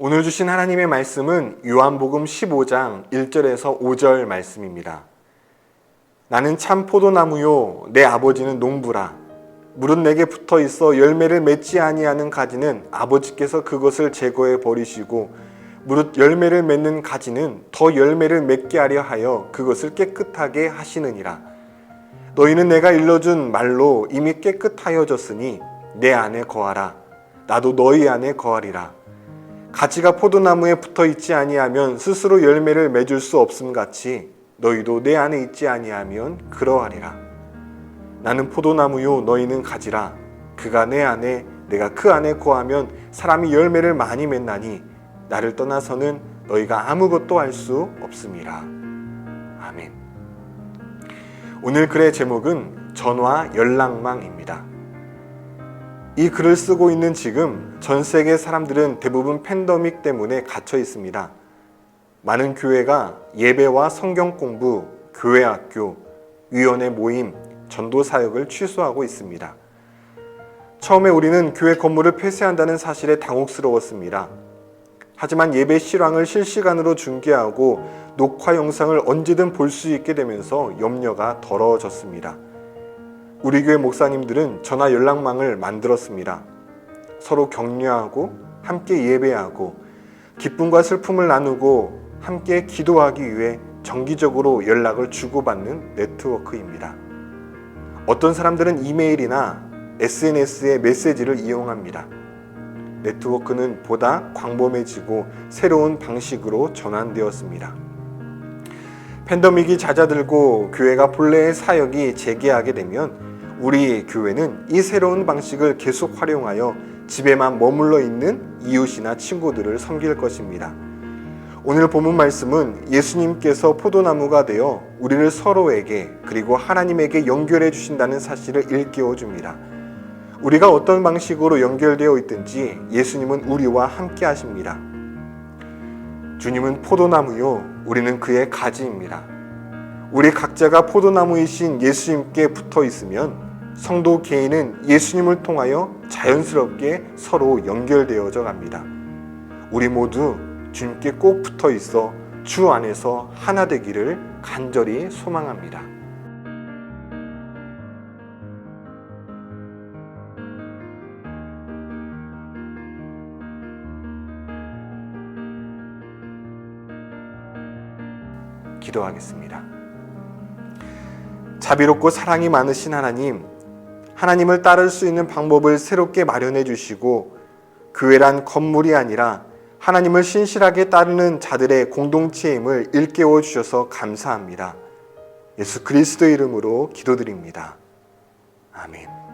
오늘 주신 하나님의 말씀은 요한복음 15장 1절에서 5절 말씀입니다. 나는 참 포도나무요 내 아버지는 농부라. 물은 내게 붙어 있어 열매를 맺지 아니하는 가지는 아버지께서 그것을 제거해 버리시고 무릇 열매를 맺는 가지는 더 열매를 맺게 하려 하여 그것을 깨끗하게 하시느니라. 너희는 내가 일러준 말로 이미 깨끗하여졌으니 내 안에 거하라. 나도 너희 안에 거하리라 가지가 포도나무에 붙어 있지 아니하면 스스로 열매를 맺을 수 없음 같이 너희도 내 안에 있지 아니하면 그러하리라. 나는 포도나무요 너희는 가지라. 그가 내 안에 내가 그 안에 거하면 사람이 열매를 많이 맺나니 나를 떠나서는 너희가 아무것도 할 수 없음이라. 아멘. 오늘 글의 제목은 전화 연락망입니다. 이 글을 쓰고 있는 지금 전 세계 사람들은 대부분 팬데믹 때문에 갇혀 있습니다. 많은 교회가 예배와 성경 공부, 교회 학교, 위원회 모임, 전도 사역을 취소하고 있습니다. 처음에 우리는 교회 건물을 폐쇄한다는 사실에 당혹스러웠습니다. 하지만 예배 실황을 실시간으로 중계하고 녹화 영상을 언제든 볼 수 있게 되면서 염려가 덜어졌습니다. 우리 교회 목사님들은 전화 연락망을 만들었습니다. 서로 격려하고 함께 예배하고 기쁨과 슬픔을 나누고 함께 기도하기 위해 정기적으로 연락을 주고받는 네트워크입니다. 어떤 사람들은 이메일이나 SNS의 메시지를 이용합니다. 네트워크는 보다 광범해지고 새로운 방식으로 전환되었습니다. 팬데믹이 잦아들고 교회가 본래의 사역이 재개하게 되면 우리 교회는 이 새로운 방식을 계속 활용하여 집에만 머물러 있는 이웃이나 친구들을 섬길 것입니다. 오늘 본문 말씀은 예수님께서 포도나무가 되어 우리를 서로에게 그리고 하나님에게 연결해 주신다는 사실을 일깨워 줍니다. 우리가 어떤 방식으로 연결되어 있든지 예수님은 우리와 함께 하십니다. 주님은 포도나무요, 우리는 그의 가지입니다. 우리 각자가 포도나무이신 예수님께 붙어 있으면 성도 개인은 예수님을 통하여 자연스럽게 서로 연결되어져 갑니다. 우리 모두 주님께 꼭 붙어 있어 주 안에서 하나 되기를 간절히 소망합니다. 기도하겠습니다. 자비롭고 사랑이 많으신 하나님, 하나님을 따를 수 있는 방법을 새롭게 마련해 주시고 교회란 건물이 아니라 하나님을 신실하게 따르는 자들의 공동체임을 일깨워 주셔서 감사합니다. 예수 그리스도 이름으로 기도드립니다. 아멘.